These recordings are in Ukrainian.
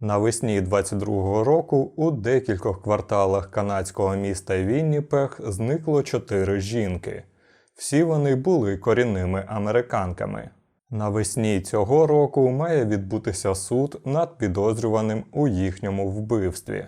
Навесні 22-го року у декількох кварталах канадського міста Вінніпег зникло чотири жінки. Всі вони були корінними американками. Навесні цього року має відбутися суд над підозрюваним у їхньому вбивстві.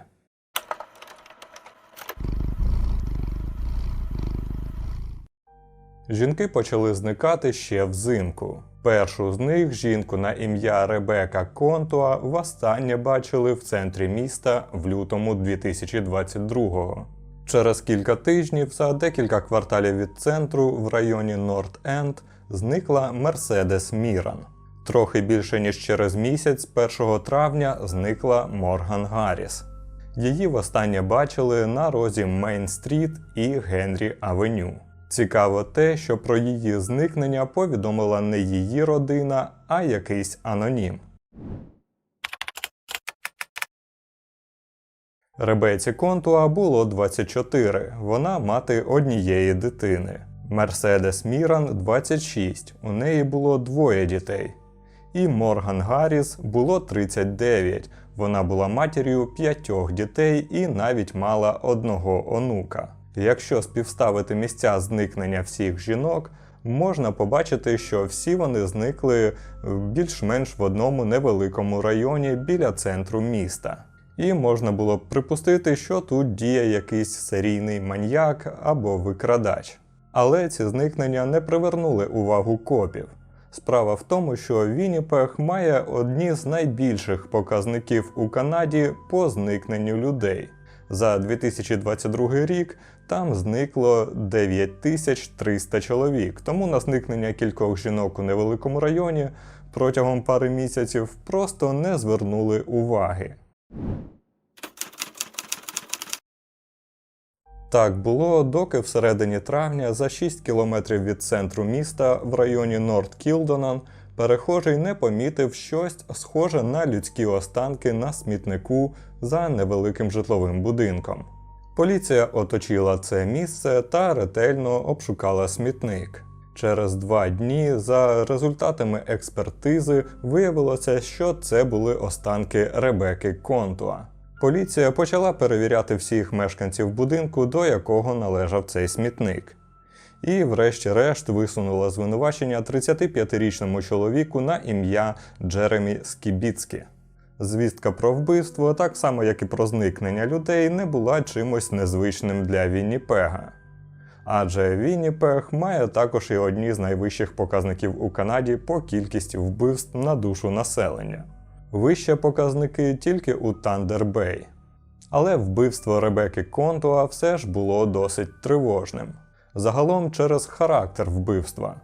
Жінки почали зникати ще взимку. Першу з них жінку на ім'я Ребека Контуа востаннє бачили в центрі міста в лютому 2022-го. Через кілька тижнів за декілька кварталів від центру в районі Норт Енд зникла Мерседес Міран. Трохи більше ніж через місяць, 1 травня, зникла Морган Гарріс. Її востаннє бачили на розі Мейн-стріт і Генрі Авеню. Цікаво те, що про її зникнення повідомила не її родина, а якийсь анонім. Ребеці Контуа було 24, вона мати однієї дитини. Мерседес Міран 26, у неї було двоє дітей. І Морган Гарріс було 39, вона була матір'ю п'ятьох дітей і навіть мала одного онука. Якщо співставити місця зникнення всіх жінок, можна побачити, що всі вони зникли е, більш-менш в одному невеликому районі біля центру міста. І можна було б припустити, що тут діє якийсь серійний маньяк або викрадач. Але ці зникнення не привернули увагу копів. Справа в тому, що Вінніпег має одні з найбільших показників у Канаді по зникненню людей. За 2022 рік там зникло 9300 чоловік, тому на зникнення кількох жінок у невеликому районі протягом пари місяців просто не звернули уваги. Так було, доки всередині травня за 6 кілометрів від центру міста в районі Норт Кілдонан перехожий не помітив щось схоже на людські останки на смітнику за невеликим житловим будинком. Поліція оточила це місце та ретельно обшукала смітник. Через два дні, за результатами експертизи, виявилося, що це були останки Ребеки Контуа. Поліція почала перевіряти всіх мешканців будинку, до якого належав цей смітник. І, врешті-решт, висунула звинувачення 35-річному чоловіку на ім'я Джеремі Скібіцкі. Звістка про вбивство, так само як і про зникнення людей, не була чимось незвичним для Вінніпега. Адже Вінніпег має також і одні з найвищих показників у Канаді по кількості вбивств на душу населення. Вище показники тільки у Тандер-Бей. Але вбивство Ребеки Контуа все ж було досить тривожним. Загалом через характер вбивства.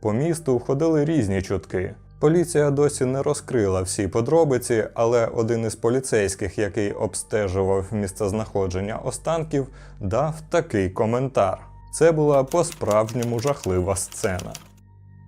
По місту ходили різні чутки. Поліція досі не розкрила всі подробиці, але один із поліцейських, який обстежував місцезнаходження останків, дав такий коментар: це була по-справжньому жахлива сцена.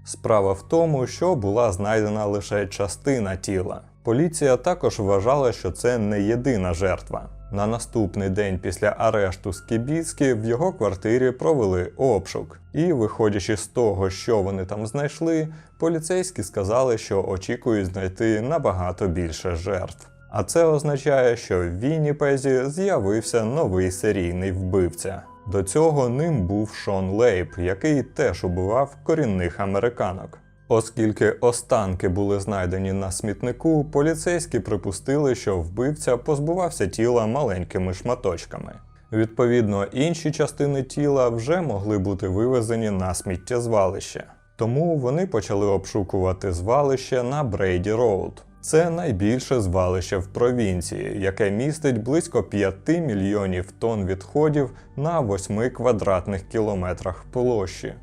Справа в тому, що була знайдена лише частина тіла. Поліція також вважала, що це не єдина жертва. На наступний день після арешту Скібіцькі в його квартирі провели обшук. І, виходячи з того, що вони там знайшли, поліцейські сказали, що очікують знайти набагато більше жертв. А це означає, що в Вінніпезі з'явився новий серійний вбивця. До цього ним був Шон Лейб, який теж убивав корінних американок. Оскільки останки були знайдені на смітнику, поліцейські припустили, що вбивця позбувався тіла маленькими шматочками. Відповідно, інші частини тіла вже могли бути вивезені на сміттєзвалище. Тому вони почали обшукувати звалище на Брейді Роуд. Це найбільше звалище в провінції, яке містить близько 5 мільйонів тонн відходів на 8 квадратних кілометрах площі.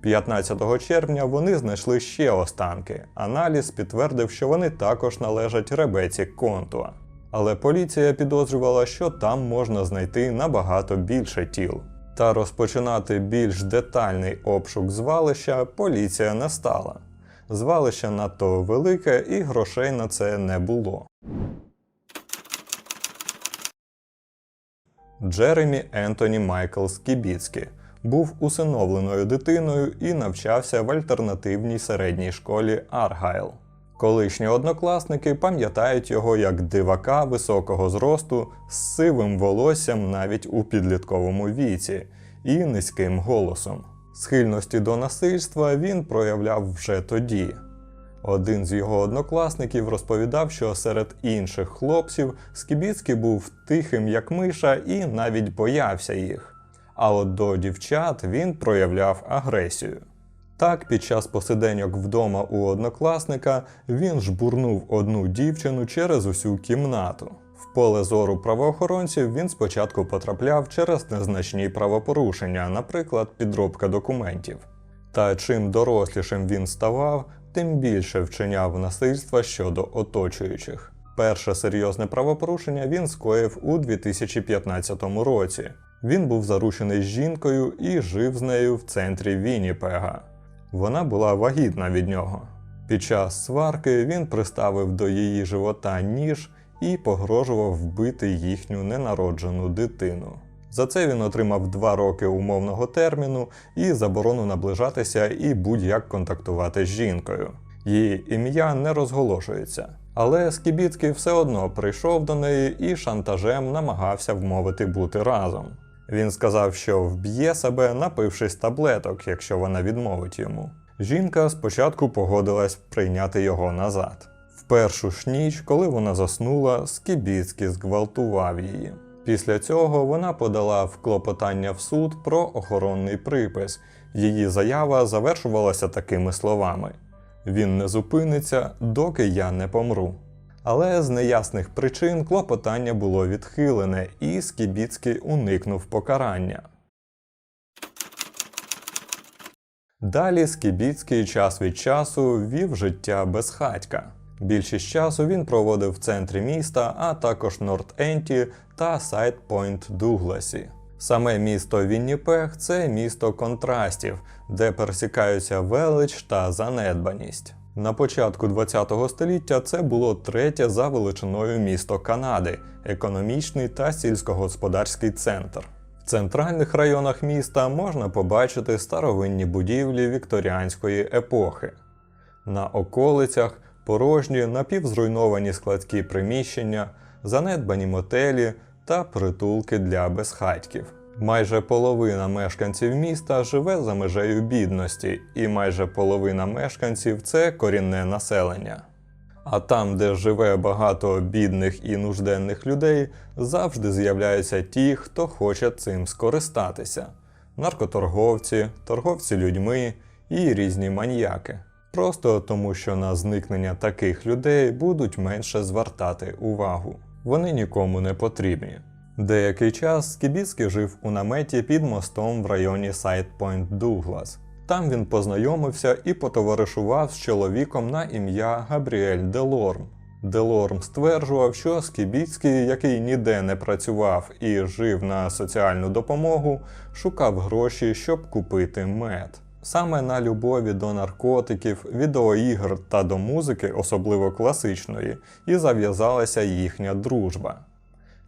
15 червня вони знайшли ще останки. Аналіз підтвердив, що вони також належать Ребеці Контуа. Але поліція підозрювала, що там можна знайти набагато більше тіл. Та розпочинати більш детальний обшук звалища поліція не стала. Звалище надто велике і грошей на це не було. Джеремі Ентоні Майкл Скібіцькі був усиновленою дитиною і навчався в альтернативній середній школі Аргайл. Колишні однокласники пам'ятають його як дивака високого зросту з сивим волоссям навіть у підлітковому віці і низьким голосом. Схильності до насильства він проявляв вже тоді. Один з його однокласників розповідав, що серед інших хлопців Скібіцький був тихим, як миша, і навіть боявся їх. А от до дівчат він проявляв агресію. Так, під час посиденьок вдома у однокласника він жбурнув одну дівчину через усю кімнату. В поле зору правоохоронців він спочатку потрапляв через незначні правопорушення, наприклад, підробка документів. Та чим дорослішим він ставав, тим більше вчиняв насильства щодо оточуючих. Перше серйозне правопорушення він скоїв у 2015 році. Він був заручений жінкою і жив з нею в центрі Вінніпега. Вона була вагітна від нього. Під час сварки він приставив до її живота ніж і погрожував вбити їхню ненароджену дитину. За це він отримав два роки умовного терміну і заборону наближатися і будь-як контактувати з жінкою. Її ім'я не розголошується. Але Скібіцький все одно прийшов до неї і шантажем намагався вмовити бути разом. Він сказав, що вб'є себе, напившись таблеток, якщо вона відмовить йому. Жінка спочатку погодилась прийняти його назад. В першу ж ніч, коли вона заснула, Скібіцький зґвалтував її. Після цього вона подала в клопотання в суд про охоронний припис. Її заява завершувалася такими словами: Він не зупиниться, доки я не помру. Але з неясних причин клопотання було відхилене, і Скібіцький уникнув покарання. Далі Скібіцький час від часу вів життя безхатька. Більшість часу він проводив в центрі міста, а також Норт-Енті та Сайд-Пойнт Дугласі. Саме місто Вінніпег це місто контрастів, де пересікаються велич та занедбаність. На початку ХХ століття це було третє за величиною місто Канади, економічний та сільськогосподарський центр. В центральних районах міста можна побачити старовинні будівлі вікторіанської епохи. На околицях порожні напівзруйновані складські приміщення, занедбані мотелі та притулки для безхатьків. Майже половина мешканців міста живе за межею бідності, і майже половина мешканців це корінне населення. А там, де живе багато бідних і нужденних людей, завжди з'являються ті, хто хоче цим скористатися: наркоторговці, торговці людьми і різні маньяки. Просто тому, що на зникнення таких людей будуть менше звертати увагу. Вони нікому не потрібні. Деякий час Скібіцький жив у наметі під мостом в районі Сайт-Пойнт Дуглас. Там він познайомився і потоваришував з чоловіком на ім'я Габріель Делорм. Делорм стверджував, що Скібіцький, який ніде не працював і жив на соціальну допомогу, шукав гроші, щоб купити мед. Саме на любові до наркотиків, відеоігр та до музики, особливо класичної, і зав'язалася їхня дружба.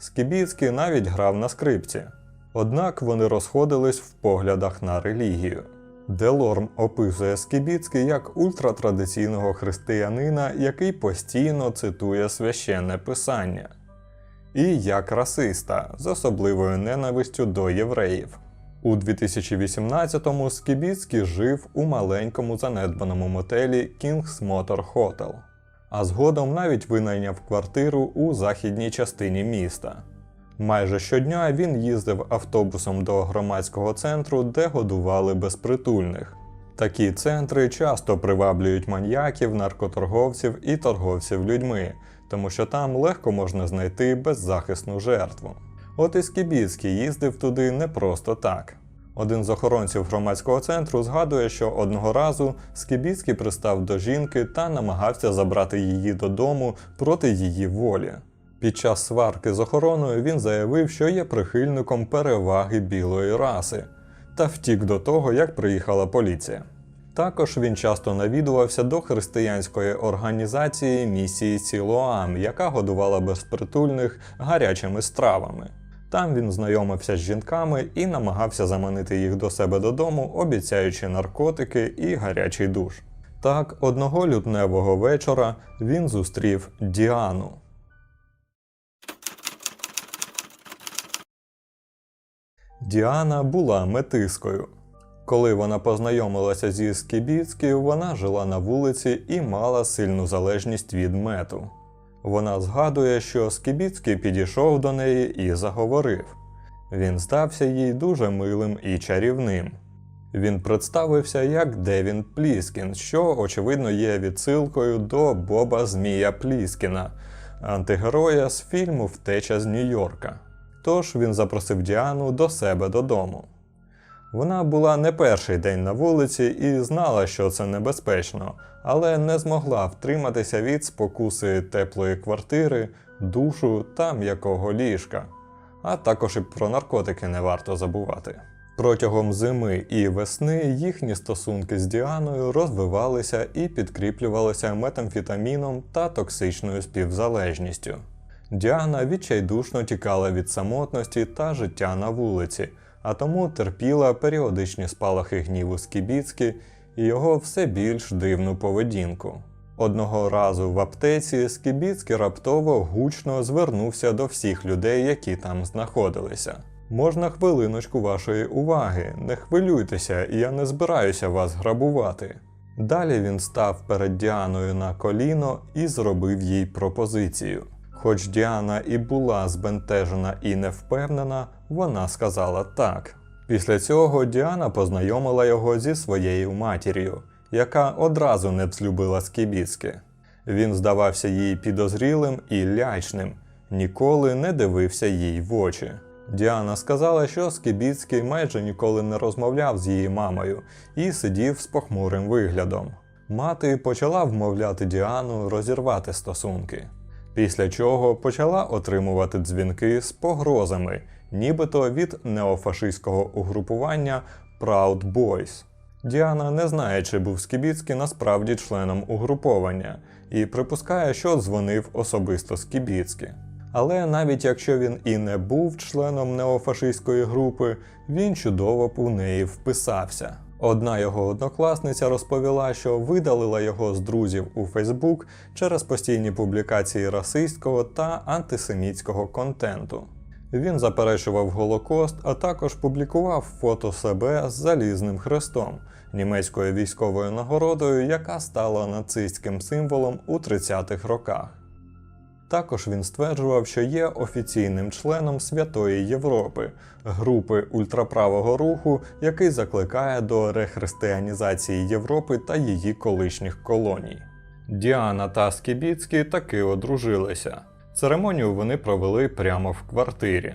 Скібіцький навіть грав на скрипці. Однак вони розходились в поглядах на релігію. Делорм описує Скібіцький як ультратрадиційного християнина, який постійно цитує священне писання, і як расиста з особливою ненавистю до євреїв. У 2018-му Скібіцький жив у маленькому занедбаному мотелі King's Motor Hotel, а згодом навіть винайняв квартиру у західній частині міста. Майже щодня він їздив автобусом до громадського центру, де годували безпритульних. Такі центри часто приваблюють маньяків, наркоторговців і торговців людьми, тому що там легко можна знайти беззахисну жертву. От і Скібіцький їздив туди не просто так. Один з охоронців громадського центру згадує, що одного разу Скібіцький пристав до жінки та намагався забрати її додому проти її волі. Під час сварки з охороною він заявив, що є прихильником переваги білої раси, та втік до того, як приїхала поліція. Також він часто навідувався до християнської організації місії Сілоам, яка годувала безпритульних гарячими стравами. Там він знайомився з жінками і намагався заманити їх до себе додому, обіцяючи наркотики і гарячий душ. Так, одного лютневого вечора він зустрів Діану. Діана була метискою. Коли вона познайомилася зі Скібіцькі, вона жила на вулиці і мала сильну залежність від мету. Вона згадує, що Скібіцький підійшов до неї і заговорив. Він здався їй дуже милим і чарівним. Він представився як Девін Пліскін, що, очевидно, є відсилкою до Боба Змія Пліскіна, антигероя з фільму Втеча з Нью-Йорка. Тож він запросив Діану до себе додому. Вона була не перший день на вулиці і знала, що це небезпечно, але не змогла втриматися від спокуси теплої квартири, душу та м'якого ліжка. А також і про наркотики не варто забувати. Протягом зими і весни їхні стосунки з Діаною розвивалися і підкріплювалися метамфетаміном та токсичною співзалежністю. Діана відчайдушно тікала від самотності та життя на вулиці, а тому терпіла періодичні спалахи гніву Скібіцькі і його все більш дивну поведінку. Одного разу в аптеці Скібіцький раптово гучно звернувся до всіх людей, які там знаходилися. Можна хвилиночку вашої уваги, не хвилюйтеся, я не збираюся вас грабувати. Далі він став перед Діаною на коліно і зробив їй пропозицію. Хоч Діана і була збентежена і невпевнена, вона сказала так. Після цього Діана познайомила його зі своєю матір'ю, яка одразу не взлюбила Скібіцьке. Він здавався їй підозрілим і лячним, ніколи не дивився їй в очі. Діана сказала, що Скібіцький майже ніколи не розмовляв з її мамою і сидів з похмурим виглядом. Мати почала вмовляти Діану розірвати стосунки. Після чого почала отримувати дзвінки з погрозами, нібито від неофашистського угрупування Proud Boys. Діана не знає, чи був Скібіцький насправді членом угруповання, і припускає, що дзвонив особисто Скібіцький. Але навіть якщо він і не був членом неофашистської групи, він чудово б у неї вписався. Одна його однокласниця розповіла, що видалила його з друзів у Фейсбук через постійні публікації расистського та антисемітського контенту. Він заперечував Голокост, а також публікував фото себе з залізним хрестом, німецькою військовою нагородою, яка стала нацистським символом у 30-х роках. Також він стверджував, що є офіційним членом Святої Європи, групи ультраправого руху, який закликає до рехристианізації Європи та її колишніх колоній. Діана та Скібіцький таки одружилися. Церемонію вони провели прямо в квартирі.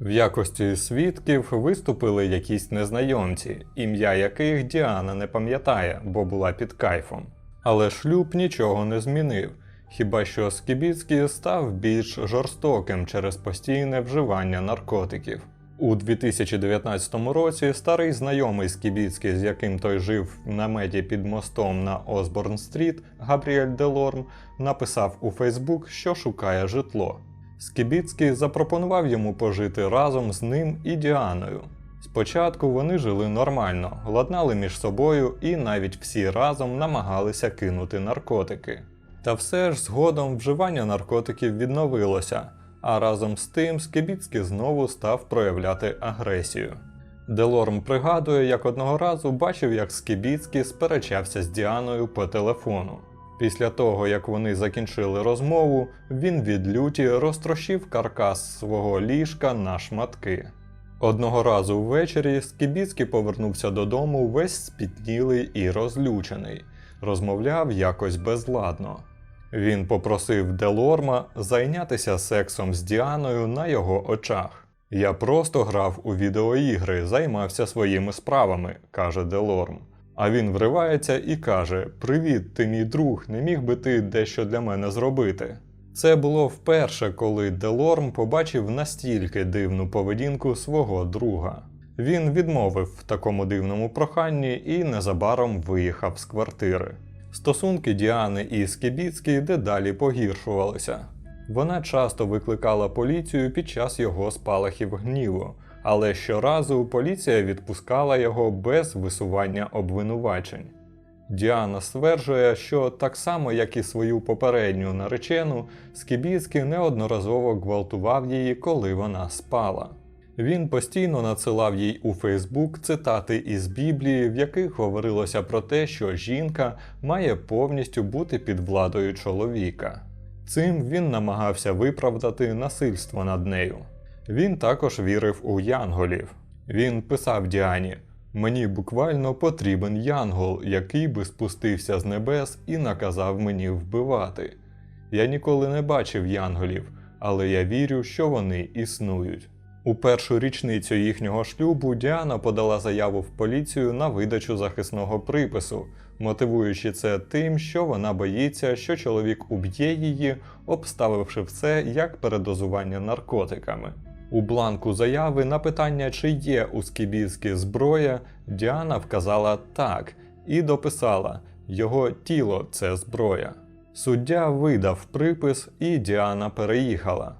В якості свідків виступили якісь незнайомці, ім'я яких Діана не пам'ятає, бо була під кайфом. Але шлюб нічого не змінив. Хіба що Скібіцький став більш жорстоким через постійне вживання наркотиків. У 2019 році старий знайомий Скібіцький, з яким той жив в наметі під мостом на Осборн-стріт, Габріель Делорм, написав у Фейсбук, що шукає житло. Скібіцький запропонував йому пожити разом з ним і Діаною. Спочатку вони жили нормально, ладнали між собою і навіть всі разом намагалися кинути наркотики. Та все ж згодом вживання наркотиків відновилося, а разом з тим Скибіцький знову став проявляти агресію. Делорм пригадує, як одного разу бачив, як Скибіцький сперечався з Діаною по телефону. Після того, як вони закінчили розмову, він від люті розтрощив каркас свого ліжка на шматки. Одного разу ввечері Скібіцький повернувся додому весь спітнілий і розлючений, розмовляв якось безладно. Він попросив Делорма зайнятися сексом з Діаною на його очах. Я просто грав у відеоігри, займався своїми справами, каже Делорм. А він вривається і каже: Привіт, ти мій друг, не міг би ти дещо для мене зробити. Це було вперше, коли Делорм побачив настільки дивну поведінку свого друга. Він відмовив в такому дивному проханні і незабаром виїхав з квартири. Стосунки Діани і Скібіцький дедалі погіршувалися. Вона часто викликала поліцію під час його спалахів гніву, але щоразу поліція відпускала його без висування обвинувачень. Діана стверджує, що так само, як і свою попередню наречену, Скібіцький неодноразово гвалтував її, коли вона спала. Він постійно надсилав їй у Фейсбук цитати із Біблії, в яких говорилося про те, що жінка має повністю бути під владою чоловіка. Цим він намагався виправдати насильство над нею. Він також вірив у янголів. Він писав Діані: Мені буквально потрібен янгол, який би спустився з небес і наказав мені вбивати. Я ніколи не бачив янголів, але я вірю, що вони існують. У першу річницю їхнього шлюбу Діана подала заяву в поліцію на видачу захисного припису, мотивуючи це тим, що вона боїться, що чоловік уб'є її, обставивши все як передозування наркотиками. У бланку заяви на питання, чи є у Скібізки зброя, Діана вказала так і дописала: його тіло це зброя. Суддя видав припис, і Діана переїхала.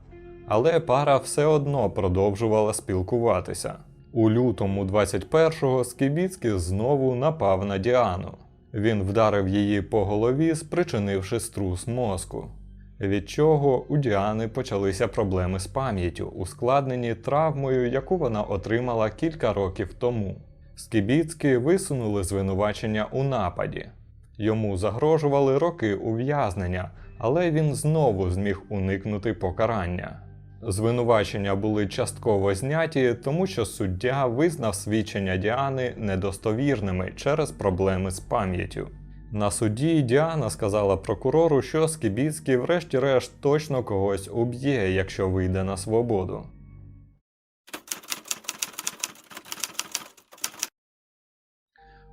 Але пара все одно продовжувала спілкуватися. У лютому 21-го Скібіцький знову напав на Діану. Він вдарив її по голові, спричинивши струс мозку. Від чого у Діани почалися проблеми з пам'яттю, ускладнені травмою, яку вона отримала кілька років тому. Скібіцькі висунули звинувачення у нападі. Йому загрожували роки ув'язнення, але він знову зміг уникнути покарання. Звинувачення були частково зняті, тому що суддя визнав свідчення Діани недостовірними через проблеми з пам'яттю. На суді Діана сказала прокурору, що Скібіцький врешті-решт точно когось уб'є, якщо вийде на свободу.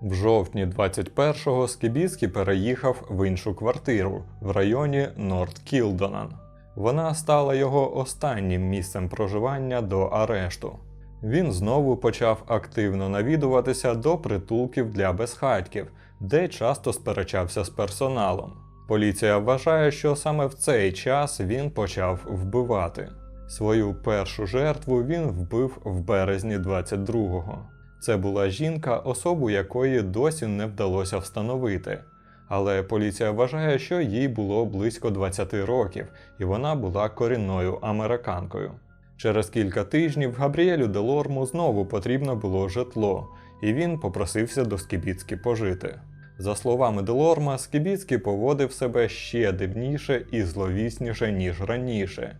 В жовтні 21-го Скібіцький переїхав в іншу квартиру в районі Норт Кілдонан. Вона стала його останнім місцем проживання до арешту. Він знову почав активно навідуватися до притулків для безхатьків, де часто сперечався з персоналом. Поліція вважає, що саме в цей час він почав вбивати. Свою першу жертву він вбив в березні 22-го. Це була жінка, особу якої досі не вдалося встановити. Але поліція вважає, що їй було близько 20 років, і вона була корінною американкою. Через кілька тижнів Габріелю Делорму знову потрібно було житло, і він попросився до Скібіцьки пожити. За словами Делорма, Скібіцький поводив себе ще дивніше і зловісніше, ніж раніше.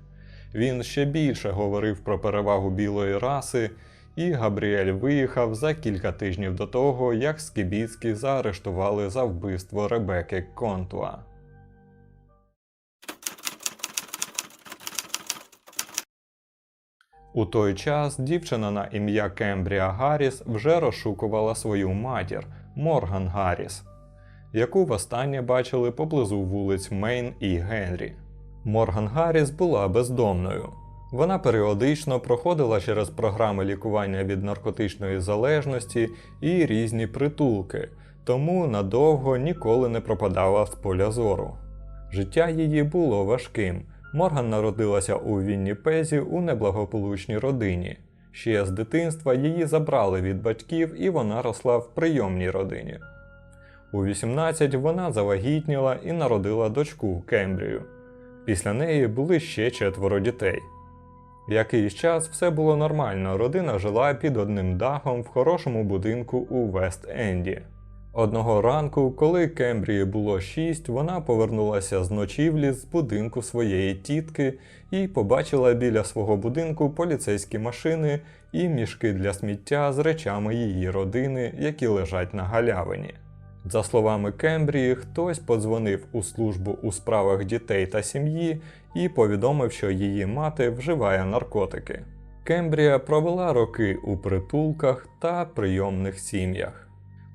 Він ще більше говорив про перевагу білої раси, і Габріель виїхав за кілька тижнів до того, як Скібіцький заарештували за вбивство Ребекки Контуа. У той час дівчина на ім'я Кембрія Гарріс вже розшукувала свою матір Морган Гарріс, яку востаннє бачили поблизу вулиць Мейн і Генрі. Морган Гарріс була бездомною. Вона періодично проходила через програми лікування від наркотичної залежності і різні притулки, тому надовго ніколи не пропадала з поля зору. Життя її було важким. Морган народилася у Вінніпезі у неблагополучній родині. Ще з дитинства її забрали від батьків, і вона росла в прийомній родині. У 18 вона завагітніла і народила дочку Кембрію. Після неї були ще четверо дітей. Якийсь час все було нормально, родина жила під одним дахом в хорошому будинку у Вест-Енді. Одного ранку, коли Кембрії було шість, вона повернулася з ночівлі з будинку своєї тітки і побачила біля свого будинку поліцейські машини і мішки для сміття з речами її родини, які лежать на галявині. За словами Кембрії, хтось подзвонив у службу у справах дітей та сім'ї і повідомив, що її мати вживає наркотики. Кембрія провела роки у притулках та прийомних сім'ях.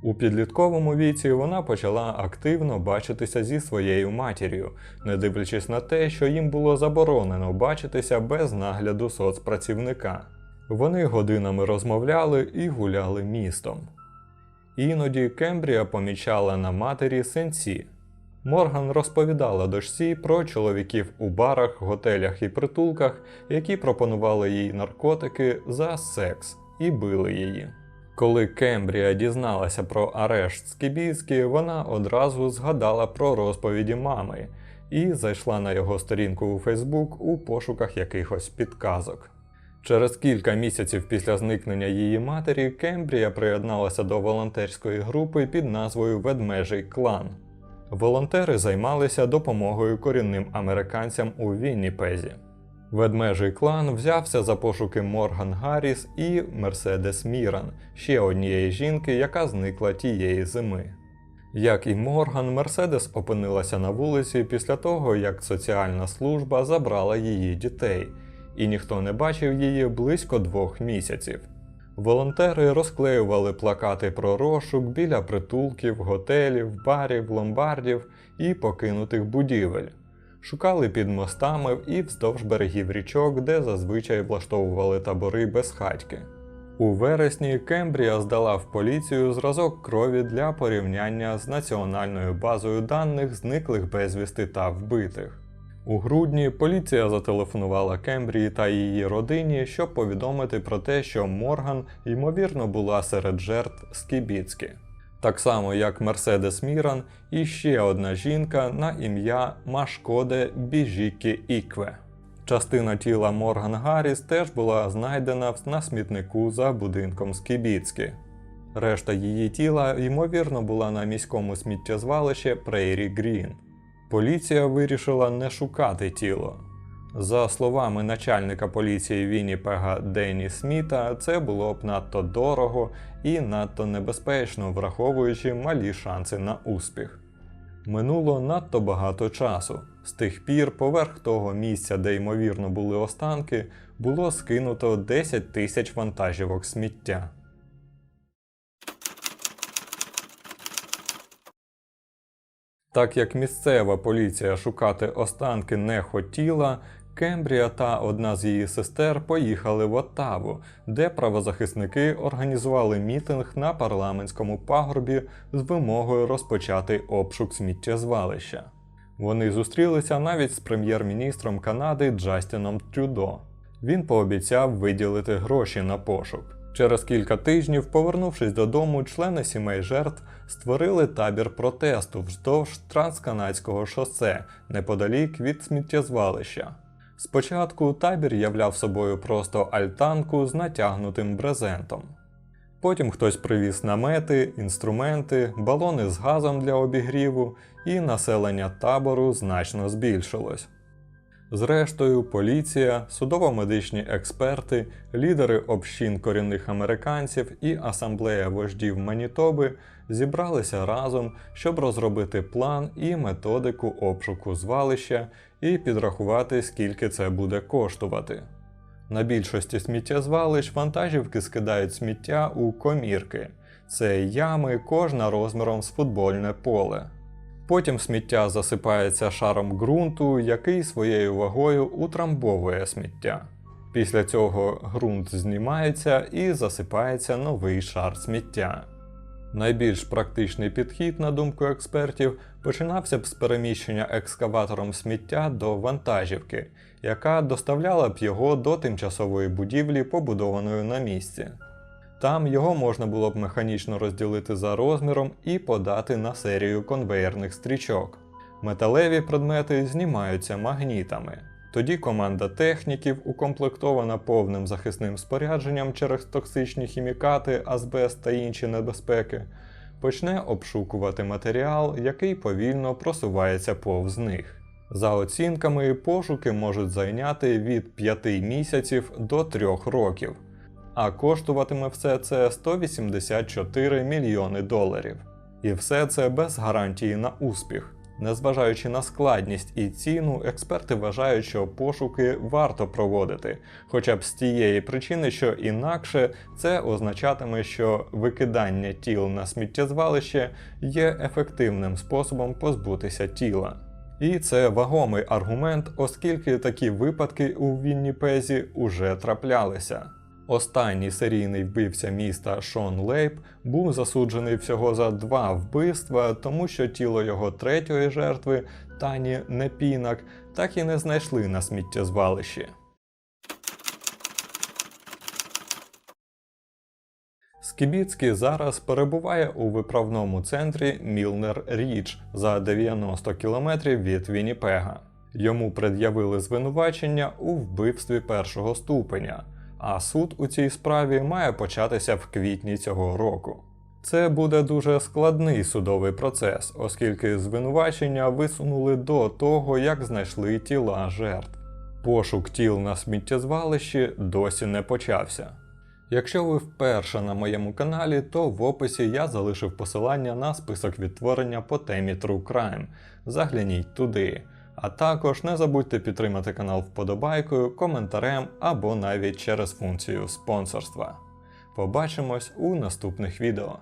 У підлітковому віці вона почала активно бачитися зі своєю матір'ю, не дивлячись на те, що їм було заборонено бачитися без нагляду соцпрацівника. Вони годинами розмовляли і гуляли містом. Іноді Кембрія помічала на матері синці. Морган розповідала дочці про чоловіків у барах, готелях і притулках, які пропонували їй наркотики за секс і били її. Коли Кембрія дізналася про арешт Скібіцькі, вона одразу згадала про розповіді мами і зайшла на його сторінку у Фейсбук у пошуках якихось підказок. Через кілька місяців після зникнення її матері Кембрія приєдналася до волонтерської групи під назвою Ведмежий клан. Волонтери займалися допомогою корінним американцям у Вінніпезі. Ведмежий клан взявся за пошуки Морган Гарріс і Мерседес Міран, ще однієї жінки, яка зникла тієї зими. Як і Морган, Мерседес опинилася на вулиці після того, як соціальна служба забрала її дітей, і ніхто не бачив її близько двох місяців. Волонтери розклеювали плакати про розшук біля притулків, готелів, барів, ломбардів і покинутих будівель. Шукали під мостами і вздовж берегів річок, де зазвичай влаштовували табори безхатьки. У вересні Кембрія здала в поліцію зразок крові для порівняння з національною базою даних зниклих безвісти та вбитих. У грудні поліція зателефонувала Кембрії та її родині, щоб повідомити про те, що Морган ймовірно була серед жертв Скібіцькі. Так само як Мерседес Міран і ще одна жінка на ім'я Машкоде Біжікі Ікве. Частина тіла Морган Гарріс теж була знайдена на смітнику за будинком Скібіцькі. Решта її тіла, ймовірно, була на міському сміттєзвалищі Прейрі Грін. Поліція вирішила не шукати тіло. За словами начальника поліції Вінніпега Денні Сміта, це було б надто дорого і надто небезпечно, враховуючи малі шанси на успіх. Минуло надто багато часу. З тих пір, поверх того місця, де ймовірно були останки, було скинуто 10 тисяч вантажівок сміття. Так як місцева поліція шукати останки не хотіла, Кембрія та одна з її сестер поїхали в Оттаву, де правозахисники організували мітинг на парламентському пагорбі з вимогою розпочати обшук сміттєзвалища. Вони зустрілися навіть з прем'єр-міністром Канади Джастіном Трюдо. Він пообіцяв виділити гроші на пошук. Через кілька тижнів, повернувшись додому, члени сімей жертв створили табір протесту вздовж трансканадського шосе неподалік від сміттєзвалища. Спочатку табір являв собою просто альтанку з натягнутим брезентом. Потім хтось привіз намети, інструменти, балони з газом для обігріву, і населення табору значно збільшилось. Зрештою, поліція, судово-медичні експерти, лідери общин корінних американців і асамблея вождів Манітоби зібралися разом, щоб розробити план і методику обшуку звалища і підрахувати, скільки це буде коштувати. На більшості сміттєзвалищ вантажівки скидають сміття у комірки. Це ями, кожна розміром з футбольне поле. Потім сміття засипається шаром ґрунту, який своєю вагою утрамбовує сміття. Після цього ґрунт знімається і засипається новий шар сміття. Найбільш практичний підхід, на думку експертів, починався б з переміщення екскаватором сміття до вантажівки, яка доставляла б його до тимчасової будівлі, побудованої на місці. Там його можна було б механічно розділити за розміром і подати на серію конвеєрних стрічок. Металеві предмети знімаються магнітами. Тоді команда техніків, укомплектована повним захисним спорядженням через токсичні хімікати, азбест та інші небезпеки, почне обшукувати матеріал, який повільно просувається повз них. За оцінками, пошуки можуть зайняти від 5 місяців до 3 років а коштуватиме все це 184 мільйони доларів. І все це без гарантії на успіх. Незважаючи на складність і ціну, експерти вважають, що пошуки варто проводити, хоча б з тієї причини, що інакше це означатиме, що викидання тіл на сміттєзвалище є ефективним способом позбутися тіла. І це вагомий аргумент, оскільки такі випадки у Вінніпезі уже траплялися. Останній серійний вбивця міста Шон Лейб був засуджений всього за два вбивства, тому що тіло його третьої жертви, Тані Непінак, так і не знайшли на сміттєзвалищі. Скібіцький зараз перебуває у виправному центрі Мілнер Річ за 90 кілометрів від Вінніпега. Йому пред'явили звинувачення у вбивстві першого ступеня, а суд у цій справі має початися в квітні цього року. Це буде дуже складний судовий процес, оскільки звинувачення висунули до того, як знайшли тіла жертв. Пошук тіл на сміттєзвалищі досі не почався. Якщо ви вперше на моєму каналі, то в описі я залишив посилання на список відтворення по темі True Crime. Загляніть туди. А також не забудьте підтримати канал вподобайкою, коментарем або навіть через функцію спонсорства. Побачимось у наступних відео.